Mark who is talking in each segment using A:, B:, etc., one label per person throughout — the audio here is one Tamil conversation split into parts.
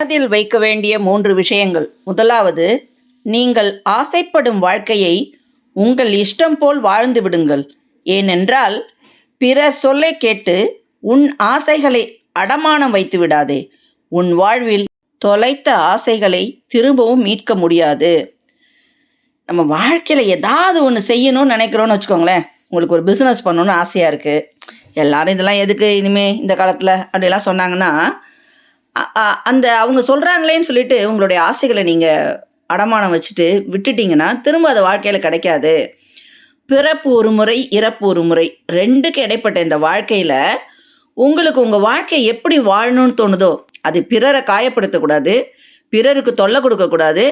A: மனதில் வைக்க வேண்டிய மூன்று விஷயங்கள். முதலாவது நீங்கள் ஆசைப்படும் வாழ்க்கையை உங்கள் இஷ்டம் போல் வாழ்ந்து விடுங்கள். ஏனென்றால் பிற சொல்லை கேட்டு உன் ஆசைகளை அடமானம் வைத்து விடாதே. உன் வாழ்வில் தொலைத்த ஆசைகளை திரும்பவும் மீட்க முடியாது. நம்ம வாழ்க்கையில் ஏதாவது ஒன்று செய்யணும்னு நினைக்கிறோன்னு வச்சுக்கோங்களேன். உங்களுக்கு ஒரு பிஸ்னஸ் பண்ணணும்னு ஆசையாக இருக்குது எல்லாரும் இதெல்லாம் எதுக்கு இனிமே இந்த காலத்தில்? அப்படிலாம் சொன்னாங்கன்னா அந்த அவங்க சொல்கிறாங்களேன்னு சொல்லிட்டு உங்களுடைய ஆசைகளை நீங்கள் அடமானம் வச்சுட்டு விட்டுட்டீங்கன்னா திரும்ப அது வாழ்க்கையில் கிடைக்காது. பிறப்பு ஒரு முறை இறப்பு ஒரு முறை ரெண்டுக்கு இடைப்பட்ட இந்த வாழ்க்கையில் உங்களுக்கு உங்கள் வாழ்க்கை எப்படி வாழணும்னு தோணுதோ அது பிறரை காயப்படுத்தக்கூடாது பிறருக்கு தொல்லை கொடுக்கக்கூடாது.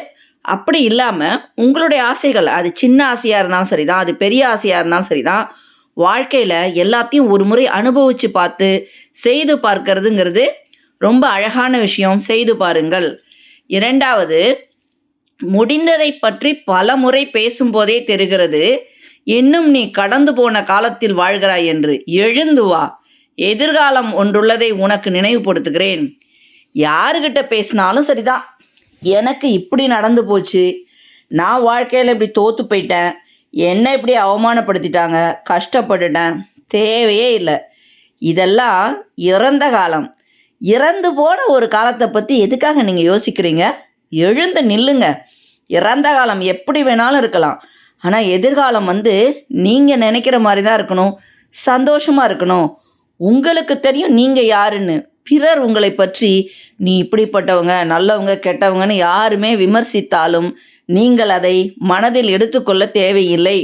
A: அப்படி இல்லாமல் உங்களுடைய ஆசைகள் அது சின்ன ஆசையாக இருந்தாலும் சரிதான் அது பெரிய ஆசையாக இருந்தாலும் சரிதான் வாழ்க்கையில் எல்லாத்தையும் ஒரு முறை அனுபவித்து பார்த்து செய்து பார்க்கறதுங்கிறது ரொம்ப அழகான விஷயம் செய்து பாருங்கள். இரண்டாவது முடிந்ததை பற்றி பல முறை பேசும்போதே தெரிகிறது. இன்னும் நீ கடந்து போன காலத்தில் வாழ்கிறாய் என்று. எழுந்து வா. எதிர்காலம் ஒன்றுள்ளதை உனக்கு நினைவுபடுத்துகிறேன். யாருக்கிட்ட பேசினாலும் சரிதான். எனக்கு இப்படி நடந்து போச்சு. நான் வாழ்க்கையில் இப்படி தோத்து போயிட்டேன். என்ன இப்படி அவமானப்படுத்திட்டாங்க. கஷ்டப்பட்டுட்டேன். தேவையே இல்லை. இதெல்லாம் இறந்த காலம். இறந்து போன ஒரு காலத்தை பற்றி எதுக்காக நீங்கள் யோசிக்கிறீங்க? எழுந்து நில்லுங்க. இறந்த காலம் எப்படி வேணாலும் இருக்கலாம். ஆனால் எதிர்காலம் வந்து நீங்கள் நினைக்கிற மாதிரி தான் இருக்கணும். சந்தோஷமாக இருக்கணும். உங்களுக்கு தெரியும் நீங்கள் யாருன்னு. பிறர் உங்களை பற்றி நீ இப்படிப்பட்டவங்க நல்லவங்க கெட்டவங்கன்னு யாருமே விமர்சித்தாலும் நீங்கள் அதை மனதில் எடுத்துக்கொள்ள தேவையில்லை.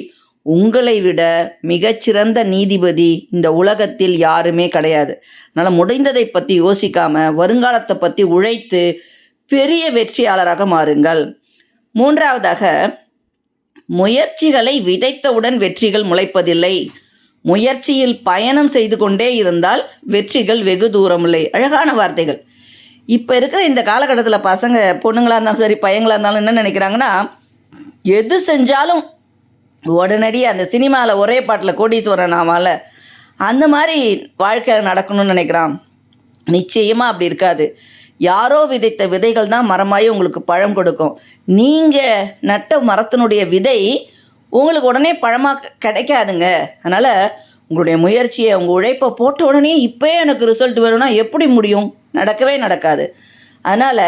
A: உங்களை விட மிகச்சிறந்த நீதிபதி இந்த உலகத்தில் யாருமே கிடையாது. அதனால் முடிந்ததை பற்றி யோசிக்காமல் வருங்காலத்தை பற்றி உழைத்து பெரிய வெற்றியாளராக மாறுங்கள். மூன்றாவதாக முயற்சிகளை விதைத்தவுடன் வெற்றிகள் முளைப்பதில்லை. முயற்சியில் பயணம் செய்து கொண்டே இருந்தால் வெற்றிகள் வெகு தூரமில்லை அழகான வார்த்தைகள். இப்போ இருக்கிற இந்த காலகட்டத்தில் பசங்க பொண்ணுங்களாக இருந்தாலும் சரி பையங்களாக இருந்தாலும் என்ன நினைக்கிறாங்கன்னா எது செஞ்சாலும் உடனடியாக அந்த சினிமாவில் ஒரே பாட்டில் கோடீஸ்வரன் ஆவால அந்த மாதிரி வாழ்க்கை நடக்கணும்னு நினைக்கிறான். நிச்சயமாக அப்படி இருக்காது. யாரோ விதைத்த விதைகள் தான் மரமாயி உங்களுக்கு பழம் கொடுக்கும். நீங்கள் நட்ட மரத்தினுடைய விதை உங்களுக்கு உடனே பழமாக கிடைக்காதுங்க. அதனால் உங்களுடைய முயற்சியை உங்கள் உழைப்பை போட்ட உடனே இப்போயே எனக்கு ரிசல்ட் வேணும்னா எப்படி முடியும்? நடக்கவே நடக்காது. அதனால்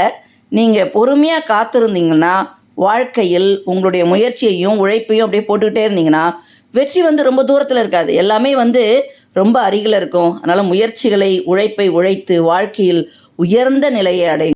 A: நீங்கள் பொறுமையாக காத்திருந்தீங்கன்னா வாழ்க்கையில் உங்களுடைய முயற்சியையும் உழைப்பையும் அப்படியே போட்டுக்கிட்டே இருந்தீங்கன்னா வெற்றி வந்து ரொம்ப தூரத்தில் இருக்காது. எல்லாமே வந்து ரொம்ப அருகில் இருக்கும். அதனால் முயற்சிகளை உழைப்பை உழைத்து வாழ்க்கையில் உயர்ந்த நிலையை அடை